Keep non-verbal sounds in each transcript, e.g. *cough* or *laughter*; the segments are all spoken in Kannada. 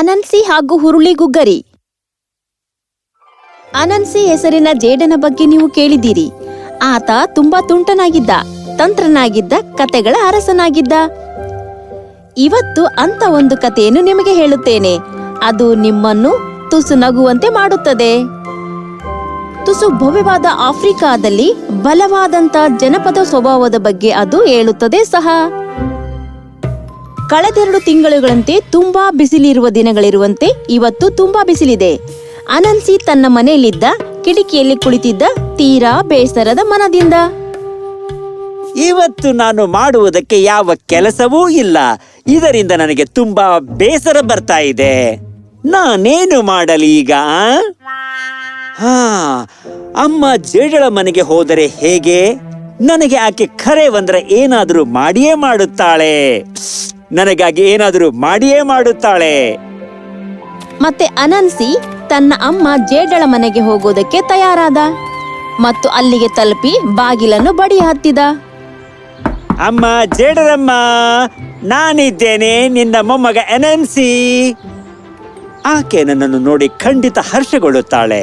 ಅನನ್ಸಿ ಹಾಗೂ ಹುರುಳಿ ಗುಗ್ಗರಿ. ಅನನ್ಸಿ ಹೆಸರಿನ ಜೇಡನ ಬಗ್ಗೆ ನೀವು ಕೇಳಿದ್ದೀರಿ. ಆತ ತುಂಬಾ ತುಂಟನಾಗಿದ್ದ, ತಂತ್ರನಾಗಿದ್ದ, ಕತೆಗಳ ಅರಸನಾಗಿದ್ದ. ಇವತ್ತು ಅಂತ ಒಂದು ಕಥೆಯನ್ನು ನಿಮಗೆ ಹೇಳುತ್ತೇನೆ. ಅದು ನಿಮ್ಮನ್ನು ತುಸು ನಗುವಂತೆ ಮಾಡುತ್ತದೆ. ತುಸು ಭವ್ಯವಾದ ಆಫ್ರಿಕಾದಲ್ಲಿ ಬಲವಾದಂತ ಜನಪದ ಸ್ವಭಾವದ ಬಗ್ಗೆ ಅದು ಹೇಳುತ್ತದೆ ಸಹ. ಕಳೆದೆರಡು ತಿಂಗಳುಗಳಂತೆ ತುಂಬಾ ಬಿಸಿಲಿರುವ ದಿನಗಳಿರುವಂತೆ ಇವತ್ತು ತುಂಬಾ ಬಿಸಿಲಿದೆ. ಅನನ್ಸಿ ತನ್ನ ಮನೆಯಲ್ಲಿದ್ದ, ಕಿಟಕಿಯಲ್ಲಿ ಕುಳಿತಿದ್ದ ತೀರಾ ಬೇಸರದ ಮನದಿಂದ. ಇವತ್ತು ನಾನು ಮಾಡುವುದಕ್ಕೆ ಯಾವ ಕೆಲಸವೂ ಇಲ್ಲ. ಇದರಿಂದ ನನಗೆ ತುಂಬಾ ಬೇಸರ ಬರ್ತಾ ಇದೆ. ನಾನೇನು ಮಾಡಲಿ ಈಗ ಹಾ, ಅಮ್ಮ ಜೇಡಳ ಮನೆಗೆ ಹೋದರೆ ಹೇಗೆ? ನನಗೆ ಆಕೆ ಖರೆ ಬಂದ್ರೆ ಏನಾದರೂ ಮಾಡಿಯೇ ಮಾಡುತ್ತಾಳೆ. ನನಗಾಗಿ ಏನಾದರೂ ಮಾಡಿಯೇ ಮಾಡುತ್ತಾಳೆ. ಮತ್ತೆ ಅನನ್ಸಿ ತನ್ನ ಅಮ್ಮ ಜೇಡಳ ಮನೆಗೆ ಹೋಗೋದಕ್ಕೆ ತಯಾರಾದ ಮತ್ತು ಅಲ್ಲಿಗೆ ತಲುಪಿ ಬಾಗಿಲನ್ನು ಬಡಿ ಹತ್ತಿದ. ಅಮ್ಮ ಜೇಡರಮ್ಮ ನಾನಿದ್ದೇನೆ ನಿನ್ನ ಮೊಮ್ಮಗ ಎನನ್ಸಿ ಆಕೆ ನನ್ನನ್ನು ನೋಡಿ ಖಂಡಿತ ಹರ್ಷಗೊಳ್ಳುತ್ತಾಳೆ.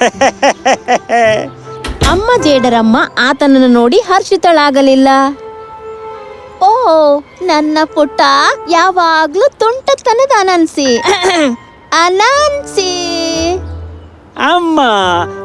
*laughs* ಅಮ್ಮ ಜೇಡರಮ್ಮ ಆತನನ್ನು ನೋಡಿ ಹರ್ಷಿತಳಾಗಲಿಲ್ಲ. ಓ ನನ್ನ ಪುಟ್ಟ ಯಾವಾಗ್ಲೂ ತುಂಟತನದ ಅನನ್ಸಿ. *coughs* ಅನನ್ಸಿ. ಅಮ್ಮ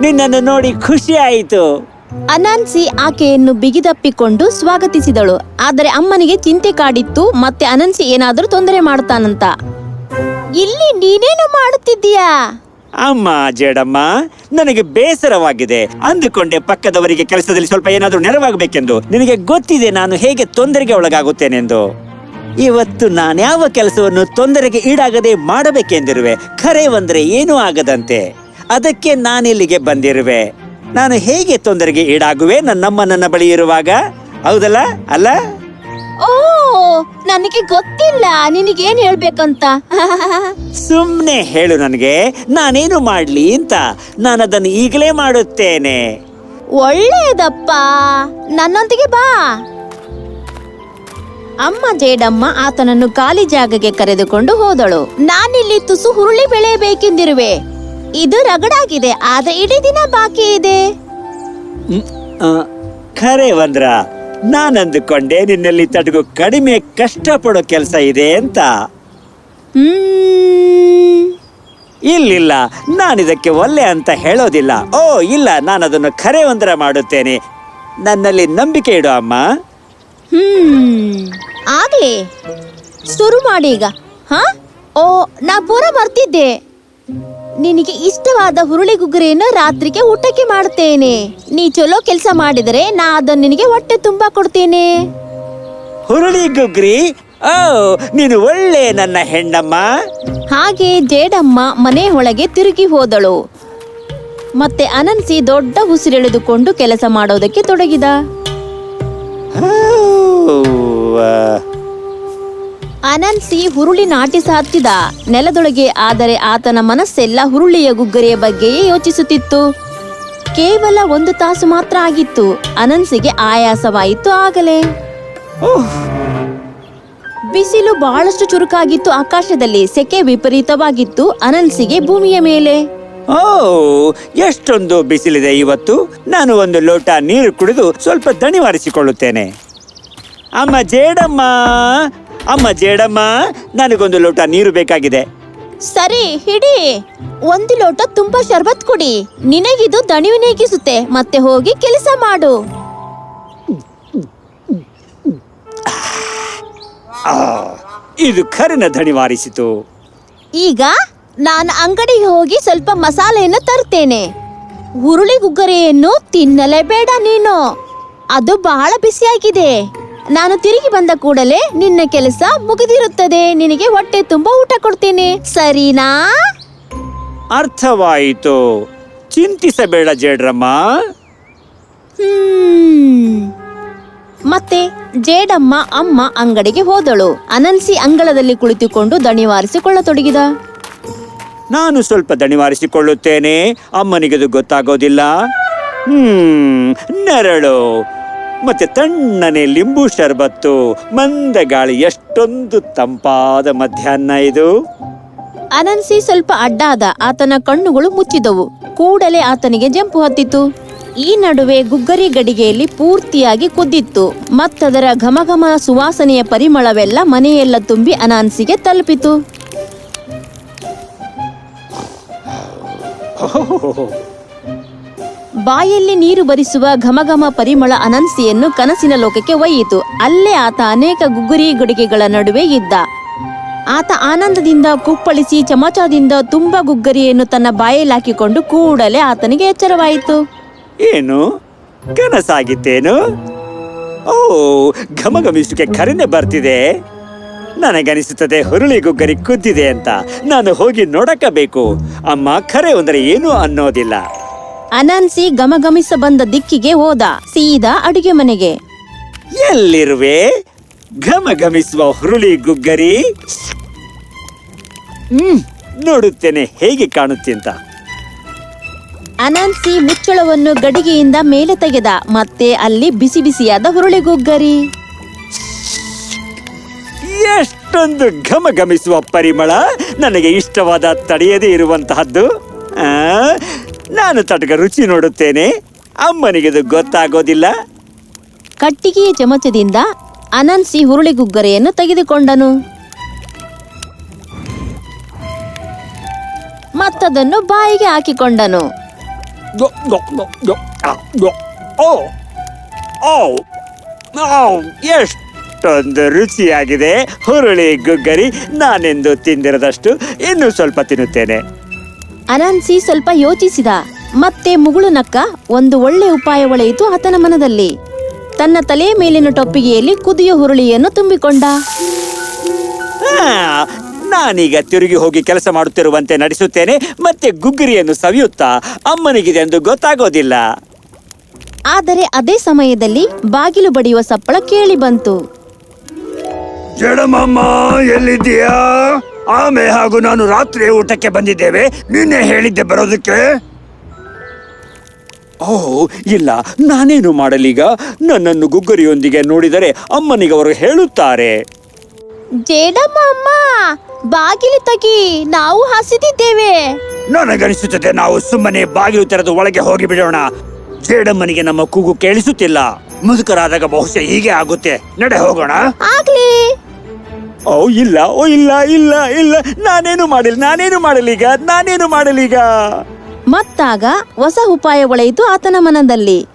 ನಿನ್ನನ್ನು ನೋಡಿ ಖುಷಿ ಆಯಿತು. ಅನನ್ಸಿ ಆಕೆಯನ್ನು ಬಿಗಿದಪ್ಪಿಕೊಂಡು ಸ್ವಾಗತಿಸಿದಳು. ಆದರೆ ಅಮ್ಮನಿಗೆ ಚಿಂತೆ ಕಾಡಿತ್ತು ಮತ್ತೆ ಅನನ್ಸಿ ಏನಾದರೂ ತೊಂದರೆ ಮಾಡ್ತಾನಂತ. ಇಲ್ಲಿ ನೀನೇನು ಮಾಡುತ್ತಿದ್ದೀಯಾ? ಅಮ್ಮ ಜೇಡಮ್ಮ, ನನಗೆ ಬೇಸರವಾಗಿದೆ. ಅಂದುಕೊಂಡೆ ಪಕ್ಕದವರಿಗೆ ಕೆಲಸದಲ್ಲಿ ಸ್ವಲ್ಪ ಏನಾದರೂ ನೆರವಾಗಬೇಕೆಂದು. ನಿನಗೆ ಗೊತ್ತಿದೆ ನಾನು ಹೇಗೆ ತೊಂದರೆಗೆ ಒಳಗಾಗುತ್ತೇನೆಂದು. ಇವತ್ತು ನಾನ್ಯಾವ ಕೆಲಸವನ್ನು ತೊಂದರೆಗೆ ಈಡಾಗದೆ ಮಾಡಬೇಕೆಂದಿರುವೆ. ಖರೆ ಬಂದ್ರೆ ಏನೂ ಆಗದಂತೆ. ಅದಕ್ಕೆ ನಾನಿಲ್ಲಿಗೆ ಬಂದಿರುವೆ. ನಾನು ಹೇಗೆ ತೊಂದರೆಗೆ ಈಡಾಗುವೆ ನನ್ನಮ್ಮ ನನ್ನ ಬಳಿ ಇರುವಾಗ? ಹೌದಲ್ಲ? ಅಲ್ಲ? ಓ ನನಗೆ ಗೊತ್ತಿಲ್ಲ. ನಿನಗೇನ್ ಹೇಳ್ಬೇಕಂತ? ಸುಮ್ನೆ ಹೇಳು ನನಗೆ. ನಾನೇನು ಮಾಡ್ಲಿ ಅಂತ. ನಾನದನ್ನು ಈಗಲೇ ಮಾಡುತ್ತೇನೆ. ಒಳ್ಳೆಯದಪ್ಪ ನನ್ನೊಂದಿಗೆ ಬಾ. ಅಮ್ಮ ಜೇಡಮ್ಮ ಆತನನ್ನು ಖಾಲಿ ಜಾಗಕ್ಕೆ ಕರೆದುಕೊಂಡು ಹೋದಳು. ನಾನಿಲ್ಲಿ ತುಸು ಹುರುಳಿ ಬೆಳೆಯಬೇಕೆಂದಿರುವೆ. ಇದು ರಗಡಾಗಿದೆ ಆದ್ರೆ ಇಡೀ ದಿನ ಬಾಕಿ ಇದೆ ಖರೆ ಆ, ನಾನಂದುಕೊಂಡೆ, ನಿನ್ನಲ್ಲಿ ತಡಗು ಕಡಿಮೆ ಕಷ್ಟಪಡೋ ಕೆಲಸ ಇದೆ ಅಂತ. ನಾನು ನಾನಿದಕ್ಕೆ ಒಲ್ಲೆ ಅಂತ ಹೇಳೋದಿಲ್ಲ. ಓ, ಇಲ್ಲ ನಾನು ಅದನ್ನು ಖರೆ ಒಂದರ ಮಾಡುತ್ತೇನೆ. ನನ್ನಲ್ಲಿ ನಂಬಿಕೆ ಇಡು, ಅಮ್ಮ. ಹ್ಮ್, ಆಗ್ಲಿ. ಶುರು ಮಾಡಿ ಈಗ. ಹಾ? ಓ, ನಾ ಪೂರ ಮರ್ತಿದ್ದೆ ನಿನಗೆ ಇಷ್ಟವಾದ ಹುರುಳಿ ಗುಗ್ಗರಿಯನ್ನು ರಾತ್ರಿಗೆ ಊಟಕ್ಕೆ ಮಾಡುತ್ತೇನೆ. ನೀ ಚಲೋ ಕೆಲಸ ಮಾಡಿದರೆ ನಾ ಅದನ್ನು ನಿನಗೆ ಹೊಟ್ಟೆ ತುಂಬಾ ಕೊಡ್ತೇನೆ. ಹುರುಳಿ ಗುಗ್ರಿ? ಓ ನೀನು ಒಳ್ಳೆ ನನ್ನ ಹೆಣ್ಣಮ್ಮ. ಹಾಗೆ ಜೇಡಮ್ಮ ಮನೆ ಒಳಗೆ ತಿರುಗಿ ಹೋದಳು. ಮತ್ತೆ ಅನನ್ಸಿ ದೊಡ್ಡ ಉಸಿರೆಳೆದುಕೊಂಡು ಕೆಲಸ ಮಾಡೋದಕ್ಕೆ ತೊಡಗಿದ. ಅನನ್ಸಿ ಹುರುಳಿ ನಾಟಿ ಹತ್ತಿದ ನೆಲದೊಳಗೆ ಆದರೆ ಆತನ ಮನಸ್ಸೆಲ್ಲ ಹುರುಳಿಯ ಗುಗ್ಗರಿಯ ಬಗ್ಗೆಯೇ ಯೋಚಿಸುತ್ತಿತ್ತು. ಕೇವಲ ಒಂದು ತಾಸು ಮಾತ್ರ ಆಗಿತ್ತು. ಅನನ್ಸಿಗೆ ಆಯಾಸವಾಯಿತು ಆಗಲೇ. ಬಿಸಿಲು ಬಹಳಷ್ಟು ಚುರುಕಾಗಿತ್ತು ಆಕಾಶದಲ್ಲಿ. ಸೆಕೆ ವಿಪರೀತವಾಗಿತ್ತು ಅನನ್ಸಿಗೆ ಭೂಮಿಯ ಮೇಲೆ. ಓ ಎಷ್ಟೊಂದು ಬಿಸಿಲಿದೆ ಇವತ್ತು. ನಾನು ಒಂದು ಲೋಟ ನೀರು ಕುಡಿದು ಸ್ವಲ್ಪ ದಣಿವಾರಿಸಿಕೊಳ್ಳುತ್ತೇನೆ. ಅಮ್ಮ ಜೇಡಮ್ಮ ಅಮ್ಮ ಜೇಡಮ್ಮ ನನಗೊಂದು ಲೋಟ ನೀರು ಬೇಕಾಗಿದೆ. ಸರಿ ಹಿಡಿ. ಒಂದು ಲೋಟ ತುಂಬಾ ಶರ್ಬತ್ ಕುಡಿ. ನಿನಗಿದು ದಣಿವು ನೀಗಿಸುತ್ತೆ. ಮತ್ತೆ ಹೋಗಿ ಕೆಲಸ ಮಾಡು. ಆ, ಇದು ಖರಿನ ದಣಿವಾರಿಸಿತು. ಈಗ ನಾನು ಅಂಗಡಿಗೆ ಹೋಗಿ ಸ್ವಲ್ಪ ಮಸಾಲೆಯನ್ನು ತರ್ತೇನೆ. ಹುರುಳಿ ಗುಗ್ಗರೆಯನ್ನು ತಿನ್ನಲೇಬೇಡ ನೀನು. ಅದು ಬಹಳ ಬಿಸಿಯಾಗಿದೆ. ನಾನು ತಿರುಗಿ ಬಂದ ಕೂಡಲೇ ನಿನ್ನ ಕೆಲಸ ಮುಗಿದಿರುತ್ತದೆ. ನಿನಗೆ ಹೊಟ್ಟೆ ತುಂಬ ಊಟ ಕೊಡ್ತೀನಿ. ಸರಿನಾ? ಅರ್ಥವಾಯಿತು. ಚಿಂತಿಸಬೇಡ ಜೇಡ್ರಮ್ಮ. ಮತ್ತೆ ಜೇಡಮ್ಮ ಅಮ್ಮ ಅಂಗಡಿಗೆ ಹೋದಳು. ಅನನ್ಸಿ ಅಂಗಳದಲ್ಲಿ ಕುಳಿತುಕೊಂಡು ದಣಿವಾರಿಸಿಕೊಳ್ಳತೊಡಗಿದ. ನಾನು ಸ್ವಲ್ಪ ದಣಿವಾರಿಸಿಕೊಳ್ಳುತ್ತೇನೆ. ಅಮ್ಮನಿಗದು ಗೊತ್ತಾಗೋದಿಲ್ಲ. ಹ್ಮ್ ನೆರಳು. ಮತ್ತೆ ತಣ್ಣನೆ ಲಿಂಬು ಶರ್ಬತ್ತು ಮಂದ ಗಾಳಿ ಎಷ್ಟೊಂದು ತಂಪಾದ ಮಧ್ಯಾಹ್ನ ಇದು. ಅನನ್ಸಿ ಸ್ವಲ್ಪ ಅಡ್ಡಾದ ಆತನ ಕಣ್ಣುಗಳು ಮುಚ್ಚಿದವು. ಕೂಡಲೇ ಆತನಿಗೆ ಜಂಪು ಹತ್ತಿತು. ಈ ನಡುವೆ ಗುಗ್ಗರಿ ಗಡಿಗೆಯಲ್ಲಿ ಪೂರ್ತಿಯಾಗಿ ಕುದ್ದಿತ್ತು. ಮತ್ತದರ ಘಮಘಮ ಸುವಾಸನೆಯ ಪರಿಮಳವೆಲ್ಲ ಮನೆಯೆಲ್ಲ ತುಂಬಿ ಅನಾನ್ಸಿಗೆ ತಲುಪಿತು. ಬಾಯಲ್ಲಿ ನೀರು ಬರಿಸುವ ಘಮಘಮ ಪರಿಮಳ ಅನನ್ಸಿಯನ್ನು ಕನಸಿನ ಲೋಕಕ್ಕೆ ಒಯ್ಯಿತು. ಅಲ್ಲೇ ಆತ ಅನೇಕ ಗುಗ್ಗುರಿ ಗುಡಿಗೆಗಳ ನಡುವೆ ಇದ್ದ. ಆತ ಆನಂದದಿಂದ ಕುಪ್ಪಳಿಸಿ ಚಮಚದಿಂದ ತುಂಬ ಗುಗ್ಗರಿಯನ್ನು ತನ್ನ ಬಾಯಲ್ಲಿ ಹಾಕಿಕೊಂಡು ಕೂಡಲೇ ಆತನಿಗೆ ಎಚ್ಚರವಾಯಿತು. ಏನು? ಕನಸಾಗಿತ್ತೇನು? ಓ ಘಮಘಮಿಸುಕೆ ಕರೆನೆ ಬರ್ತಿದೆ. ನನಗನಿಸುತ್ತದೆ ಹುರುಳಿ ಗುಗ್ಗರಿ ಕುದ್ದಿದೆ ಅಂತ. ನಾನು ಹೋಗಿ ನೋಡಕಬೇಕು. ಅಮ್ಮ ಖರೆ ಅಂದರೆ ಏನು ಅನ್ನೋದಿಲ್ಲ. ಅನಾನ್ಸಿ ಗಮಗಮಿಸ ಬಂದ ದಿಕ್ಕಿಗೆ ಹೋದ ಸೀದಾ ಅಡುಗೆ ಮನೆಗೆ. ಎಲ್ಲಿರುವೆ? ಗಮಗಮಿಸುವ ಹುರುಳಿ ಗುಗ್ಗರಿ? ಹ್ಮ್. ನೋಡುತ್ತೇನೆ ಹೇಗೆ ಕಾಣುತ್ತೆ ಅಂತ. ಅನಾನ್ಸಿ ಮುಚ್ಚಳವನ್ನು ಗಡಿಗೆಯಿಂದ ಮೇಲೆ ತೆಗೆದ ಮತ್ತೆ ಅಲ್ಲಿ ಬಿಸಿ ಬಿಸಿಯಾದ ಹುರುಳಿ ಗುಗ್ಗರಿ. ಎಷ್ಟೊಂದು ಘಮಗಮಿಸುವ ಪರಿಮಳ ನನಗೆ ಇಷ್ಟವಾದ ತಡೆಯದೇ ಇರುವಂತಹದ್ದು. ಆ, ನಾನು ತಟಕ ರುಚಿ ನೋಡುತ್ತೇನೆ. ಅಮ್ಮನಿಗೆ ಗೊತ್ತಾಗೋದಿಲ್ಲ. ಕಟ್ಟಿಗೆಯ ಚಮಚದಿಂದ ಅನನ್ಸಿ ಹುರುಳಿ ಗುಗ್ಗರೆಯನ್ನು ತೆಗೆದುಕೊಂಡನು. ಮತ್ತದನ್ನು ಬಾಯಿಗೆ ಹಾಕಿಕೊಂಡನು. ಎಷ್ಟೊಂದು ರುಚಿಯಾಗಿದೆ. ಹುರುಳಿ ಗುಗ್ಗರಿ ನಾನೆಂದು ತಿಂದಿರದಷ್ಟು ಇನ್ನೂ ಸ್ವಲ್ಪ ತಿನ್ನುತ್ತೇನೆ. ಅನನ್ಸಿ ಸ್ವಲ್ಪ ಯೋಚಿಸಿದ. ಮತ್ತೆ ಮುಗುಳು ನಕ್ಕ ಒಂದು ಒಳ್ಳೆ ಉಪಾಯ ಒಳೆಯಿತು ಆತನ ಮನದಲ್ಲಿ. ತನ್ನ ತಲೆಯ ಮೇಲಿನ ಟೊಪ್ಪಿಗೆಯಲ್ಲಿ ಕುದಿಯ ಹುರುಳಿಯನ್ನು ತುಂಬಿಕೊಂಡ. ನಾನೀಗ ತಿರುಗಿ ಹೋಗಿ ಕೆಲಸ ಮಾಡುತ್ತಿರುವಂತೆ ನಡೆಸುತ್ತೇನೆ ಮತ್ತೆ ಗುಗ್ಗರಿಯನ್ನು ಸವಿಯುತ್ತಾ ಅಮ್ಮನಿಗಿದೆ ಎಂದು ಗೊತ್ತಾಗೋದಿಲ್ಲ. ಆದರೆ ಅದೇ ಸಮಯದಲ್ಲಿ ಬಾಗಿಲು ಬಡಿಯುವ ಸಪ್ಪಳ ಕೇಳಿ ಬಂತು. ಜಡಮಮ್ಮ ಎಲ್ಲಿದ್ದೀಯಾ? ಆಮೆ ಹಾಗೂ ನಾನು ರಾತ್ರಿ ಊಟಕ್ಕೆ ಬಂದಿದ್ದೇವೆ. ನಿನ್ನೆ ಹೇಳಿದ್ದೆ ಬರೋದಕ್ಕೆ. ಓ ಇಲ್ಲ ನಾನೇನು ಮಾಡಲೀಗ? ನನ್ನನ್ನು ಗುಗ್ಗರಿಯೊಂದಿಗೆ ನೋಡಿದರೆ ಅಮ್ಮನಿಗೆ ಅವರು ಹೇಳುತ್ತಾರೆ. ಜೇಡಮ್ಮ ಅಮ್ಮ ಬಾಗಿಲು ತಗಿ ನಾವು ಹಸಿದಿದ್ದೇವೆ. ನನಗನಿಸುತ್ತದೆ ನಾವು ಸುಮ್ಮನೆ ಬಾಗಿಲು ತೆರೆದು ಒಳಗೆ ಹೋಗಿ ಬಿಡೋಣ ಜೇಡಮ್ಮನಿಗೆ ನಮ್ಮ ಕೂಗು ಕೇಳಿಸುತ್ತಿಲ್ಲ. ಮುದುಕರಾದಾಗ ಬಹುಶಃ ಹೀಗೆ ಆಗುತ್ತೆ. ನಡೆ ಹೋಗೋಣ. ಆಗ್ಲಿ. ಓ ಇಲ್ಲ ಓ ಇಲ್ಲ ಇಲ್ಲ ಇಲ್ಲ. ನಾನೇನು ಮಾಡಲಿ ನಾನೇನು ಮಾಡಲೀಗ ನಾನೇನು ಮಾಡಲೀಗ ಮತ್ತಾಗ ಹೊಸ ಉಪಾಯ ಒಳೆಯಿತು ಆತನ ಮನದಲ್ಲಿ.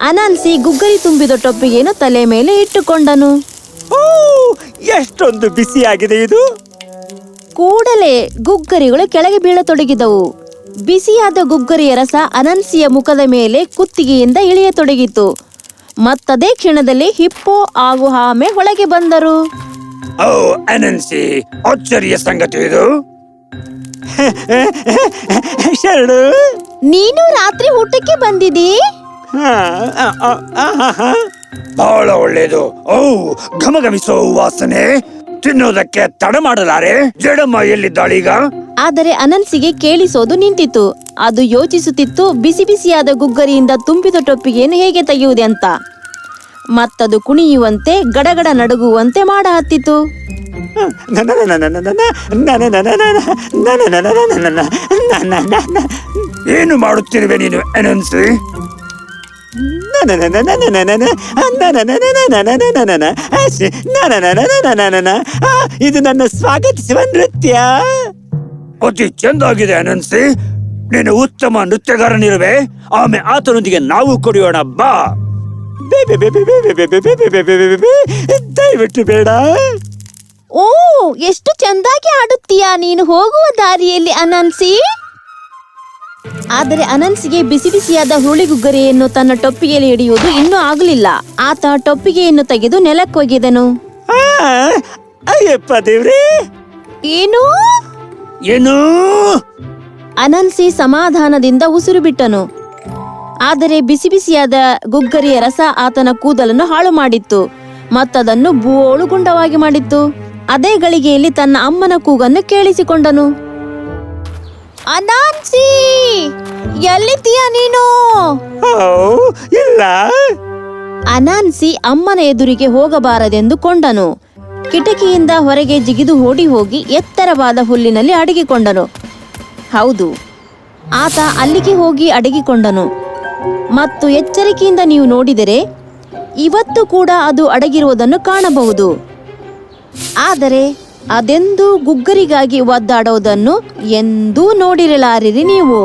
ಅನಾನ್ಸಿ ಗುಗ್ಗರಿ ತುಂಬಿದ ಟೊಪ್ಪಿಗೆಯನ್ನು ತಲೆ ಮೇಲೆ ಇಟ್ಟುಕೊಂಡನು. ಓ ಎಷ್ಟೊಂದು ಬಿಸಿಯಾಗಿದೆ ಇದು. ಕೂಡಲೇ ಗುಗ್ಗರಿಗಳು ಕೆಳಗೆ ಬೀಳತೊಡಗಿದವು. ಬಿಸಿಯಾದ ಗುಗ್ಗರಿಯ ರಸ ಅನನ್ಸಿಯ ಮುಖದ ಮೇಲೆ ಕುತ್ತಿಗೆಯಿಂದ ಇಳಿಯತೊಡಗಿತು. ಮತ್ತದೇ ಕ್ಷಣದಲ್ಲಿ ಹಿಪ್ಪೋ ಹಾಗೂ ಆಮೆ ಒಳಗೆ ಬಂದರು. ಓ ಅನನ್ಸಿ ಅಚ್ಚರಿಯ ಸಂಗತಿ ಇದು. *laughs* ಶರಣು. ನೀನು ರಾತ್ರಿ ಊಟಕ್ಕೆ ಬಂದಿದ್ದೀ? ಬಹಳ ಒಳ್ಳೇದು. ಓ ಘಮಘಮಿಸೋ ವಾಸನೆ. ತಿನ್ನೋದಕ್ಕೆ ತಡ ಮಾಡಲಾರೆ. ಜಡಮ್ಮ ಎಲ್ಲಿದ್ದಾಳೀಗ ಆದರೆ ಅನನ್ಸಿಗೆ ಕೇಳಿಸೋದು ನಿಂತಿತ್ತು. ಅದು ಯೋಚಿಸುತ್ತಿತ್ತು ಬಿಸಿ ಬಿಸಿಯಾದ ಗುಗ್ಗರಿಯಿಂದ ತುಂಬಿದ ಟೊಪ್ಪಿಗೆಯನ್ನು ಹೇಗೆ ತೆಗೆಯುವುದೆ ಅಂತ ಮತ್ತದು ಕುಣಿಯುವಂತೆ ಗಡಗಡ ನಡುಗುವಂತೆ ಮಾಡ ಹತ್ತಿತು ಏನು ಮಾಡುತ್ತಿರುವೆ ನೀನು ಅನನ್ಸಿ? ಇದು ನನ್ನ ಸ್ವಾಗತಿಸುವ ನೃತ್ಯ. ಅತಿ ಚೆಂದಾಗಿದೆ ಅನನ್ಸಿ. ನೀನು ಉತ್ತಮ ನೃತ್ಯಗಾರನಿರುವೆ. ಆಮೇಲೆ ಆತನೊಂದಿಗೆ ನಾವು ಕುಡಿಯೋಣ ಬಾ. ದಯವಿಟ್ಟು ಬೇಡ. ಓ ಎಷ್ಟು ಚೆಂದಾಗಿ ಆಡುತ್ತೀಯಾ ನೀನು ಹೋಗುವ ದಾರಿಯಲ್ಲಿ ಅನನ್ಸಿ? ಆದರೆ ಅನನ್ಸಿಗೆ ಬಿಸಿ ಬಿಸಿಯಾದ ಹುಳಿಗುಗ್ಗರೆಯನ್ನು ತನ್ನ ಟೊಪ್ಪಿಗೆಯಲ್ಲಿ ಹಿಡಿಯುವುದು ಇನ್ನೂ ಆಗಲಿಲ್ಲ. ಆತ ಟೊಪ್ಪಿಗೆಯನ್ನು ತೆಗೆದು ನೆಲಕ್ಕೊಗೆದನು ಆ, ಅಯ್ಯಪ್ಪ ದೇವ್ರೇ. ಏನು? ಏನು? ಅನನ್ಸಿ ಸಮಾಧಾನದಿಂದ ಉಸಿರು ಬಿಟ್ಟನು. ಆದರೆ ಬಿಸಿ ಬಿಸಿಯಾದ ಗುಗ್ಗರಿಯ ರಸ ಆತನ ಕೂದಲನ್ನು ಹಾಳು ಮಾಡಿತ್ತು. ಮತ್ತದನ್ನು ಬೋಳುಗುಂಡವಾಗಿ ಮಾಡಿತ್ತು. ಅದೇ ಗಳಿಗೆಯಲ್ಲಿ ತನ್ನ ಅಮ್ಮನ ಕೂಗನ್ನು ಕೇಳಿಸಿಕೊಂಡನು. ಅನಾನ್ಸಿ! ಎಲ್ಲಿದ್ದೀಯ ನೀನು? ಇಲ್ಲ. ಅನಾನ್ಸಿ ಅಮ್ಮನ ಎದುರಿಗೆ ಹೋಗಬಾರದೆಂದು ಕೊಂಡನು. ಕಿಟಕಿಯಿಂದ ಹೊರಗೆ ಜಿಗಿದು ಓಡಿ ಹೋಗಿ ಎತ್ತರವಾದ ಹುಲ್ಲಿನಲ್ಲಿ ಅಡಗಿಕೊಂಡನು. ಹೌದು. ಆತ ಅಲ್ಲಿಗೆ ಹೋಗಿ ಅಡಗಿಕೊಂಡನು. ಮತ್ತು ಎಚ್ಚರಿಕೆಯಿಂದ ನೀವು ನೋಡಿದರೆ ಇವತ್ತು ಕೂಡ ಅದು ಅಡಗಿರುವುದನ್ನು ಕಾಣಬಹುದು. ಆದರೆ ಅದೆಂದೂ ಗುಗ್ಗರಿಗಾಗಿ ಒದ್ದಾಡೋದನ್ನು ಎಂದೂ ನೋಡಿರಲಾರಿರಿ ನೀವು.